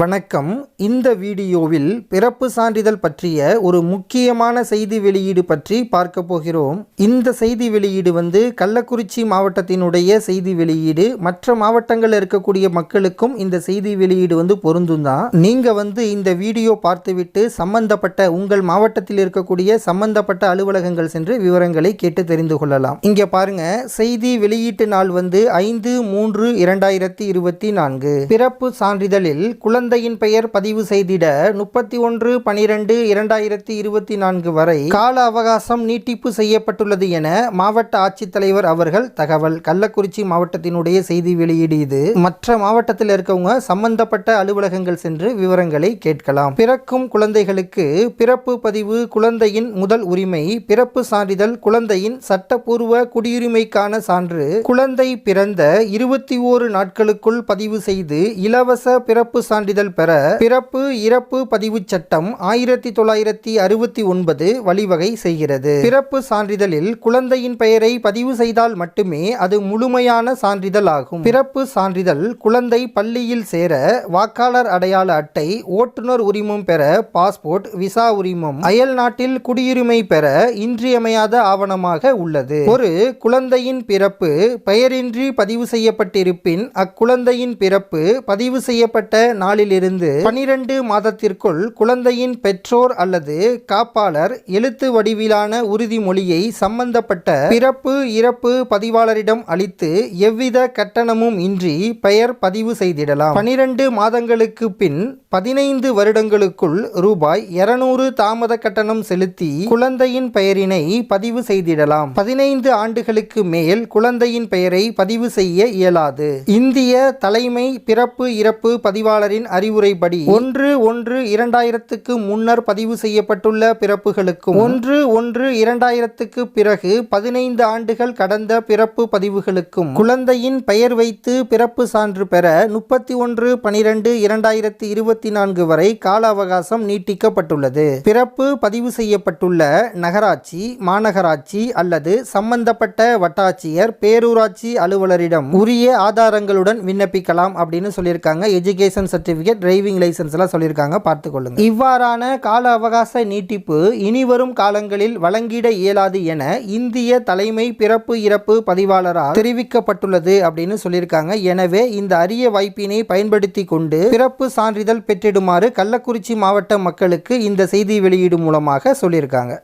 வணக்கம். இந்த வீடியோவில் பிறப்பு சான்றிதழ் பற்றிய ஒரு முக்கியமான செய்தி வெளியீடு பற்றி பார்க்க போகிறோம். இந்த செய்தி வெளியீடு வந்து கள்ளக்குறிச்சி மாவட்டத்தினுடைய செய்தி வெளியீடு. மற்ற மாவட்டங்களில் இருக்கக்கூடிய மக்களுக்கும் இந்த செய்தி வெளியீடு வந்து பொருந்தும் தான். நீங்கள் வந்து இந்த வீடியோ பார்த்துவிட்டு சம்பந்தப்பட்ட உங்கள் மாவட்டத்தில் இருக்கக்கூடிய சம்பந்தப்பட்ட அலுவலகங்கள் சென்று விவரங்களை கேட்டு தெரிந்து கொள்ளலாம். இங்கே பாருங்க. செய்தி வெளியீட்டு நாள் வந்து ஐந்து மூன்று இரண்டாயிரத்தி இருபத்தி நான்கு. பிறப்பு சான்றிதழில் குழந்தையின் பெயர் பதிவு செய்திட முப்பத்தி ஒன்று பனிரெண்டு இரண்டாயிரத்தி இருபத்தி நான்கு வரை கால அவகாசம் நீட்டிப்பு செய்யப்பட்டுள்ளது என மாவட்ட ஆட்சித்தலைவர் அவர்கள் தகவல். கள்ளக்குறிச்சி மாவட்டத்தினுடைய செய்தி வெளியீடு இது. மற்ற மாவட்டத்தில் இருக்கவங்க சம்பந்தப்பட்ட அலுவலகங்கள் சென்று விவரங்களை கேட்கலாம். பிறக்கும் குழந்தைகளுக்கு பிறப்பு பதிவு குழந்தையின் முதல் உரிமை பிறப்பு சான்றிதழ் குழந்தையின் சட்டப்பூர்வ குடியுரிமைக்கான சான்று குழந்தை பிறந்த இருபத்தி ஓரு நாட்களுக்குள் பதிவு செய்து இலவச பிறப்பு சான்றிதழ் பெற பிறப்பு இறப்பு பதிவுச் சட்டம் ஆயிரத்தி தொள்ளாயிரத்தி அறுபத்தி ஒன்பது வழிவகை செய்கிறது. பிறப்பு சான்றிதழில் குழந்தையின் பெயரை பதிவு செய்தால் மட்டுமே அது முழுமையான சான்றிதழ் ஆகும். பிறப்பு சான்றிதழ் குழந்தை பள்ளியில் சேர வாக்காளர் அடையாள அட்டை ஓட்டுநர் உரிமம் பெற பாஸ்போர்ட் விசா உரிமம் அயல் நாட்டில் குடியுரிமை பெற இன்றியமையாத ஆவணமாக உள்ளது. ஒரு குழந்தையின் பிறப்பு பெயரின்றி பதிவு செய்யப்பட்டிருப்பின் அக்குழந்தையின் பிறப்பு பதிவு செய்யப்பட்ட நாளிலிருந்து பனிரெண்டு மாதத்திற்குள் குழந்தையின் பெற்றோர் அல்லது காப்பாளர் எழுத்து வடிவிலான உறுதிமொழியை சம்பந்தப்பட்ட பிறப்பு இறப்பு பதிவாளரிடம் அளித்து எவ்வித கட்டணமும் இன்றி பெயர் பதிவு செய்திடலாம். பனிரெண்டு மாதங்களுக்கு பின் பதினைந்து வருடங்களுக்குள் ரூபாய் இருநூறு தாமத கட்டணம் செலுத்தி குழந்தையின் பெயரினை பதிவு செய்திடலாம். பதினைந்து ஆண்டுகளுக்கு மேல் குழந்தையின் பெயரை பதிவு செய்ய இயலாது. இந்திய தலைமை பிறப்பு இறப்பு பதிவாளரின் அறிவுரைப்படி ஒன்று ஒன்று இரண்டாயிரத்துக்கு முன்னர் பதிவு செய்யப்பட்டுள்ள பிறப்புகளுக்கும் ஒன்று ஒன்று இரண்டாயிரத்துக்கு பிறகு பதினைந்து ஆண்டுகள் கடந்த பிறப்பு பதிவுகளுக்கும் குழந்தையின் பெயர் வைத்து பிறப்பு சான்று பெற முப்பத்தி ஒன்று பனிரெண்டு இரண்டாயிரத்தி இருபத்தி நான்கு வரை கால அவகாசம் நீட்டிக்கப்பட்டுள்ளது. பிறப்பு பதிவு செய்யப்பட்டுள்ள நகராட்சி மாநகராட்சி அல்லது சம்பந்தப்பட்ட வட்டாட்சியர் பேரூராட்சி அலுவலரிடம் உரிய ஆதாரங்களுடன் விண்ணப்பிக்கலாம் அப்படின்னு சொல்லியிருக்காங்க. எஜுகேஷன் சர்டிஃபிகேட் டிரைவிங் லைசன்ஸ் எல்லாம் சொல்லியிருக்காங்க. பார்த்துக்கொள்ளுங்க இவ்வாறான கால அவகாச நீட்டிப்பு இனிவரும் காலங்களில் வழங்கிட இயலாது என இந்திய தலைமை பிறப்பு இறப்பு பதிவாளரால் தெரிவிக்கப்பட்டுள்ளது அப்படின்னு சொல்லியிருக்காங்க. எனவே இந்த அரிய வாய்ப்பினை பயன்படுத்தி கொண்டு பிறப்பு சான்றிதழ் பெற்றிடுமாறு கள்ளக்குறிச்சி மாவட்ட மக்களுக்கு இந்த செய்தி வெளியீடு மூலமாக சொல்லியிருக்காங்க.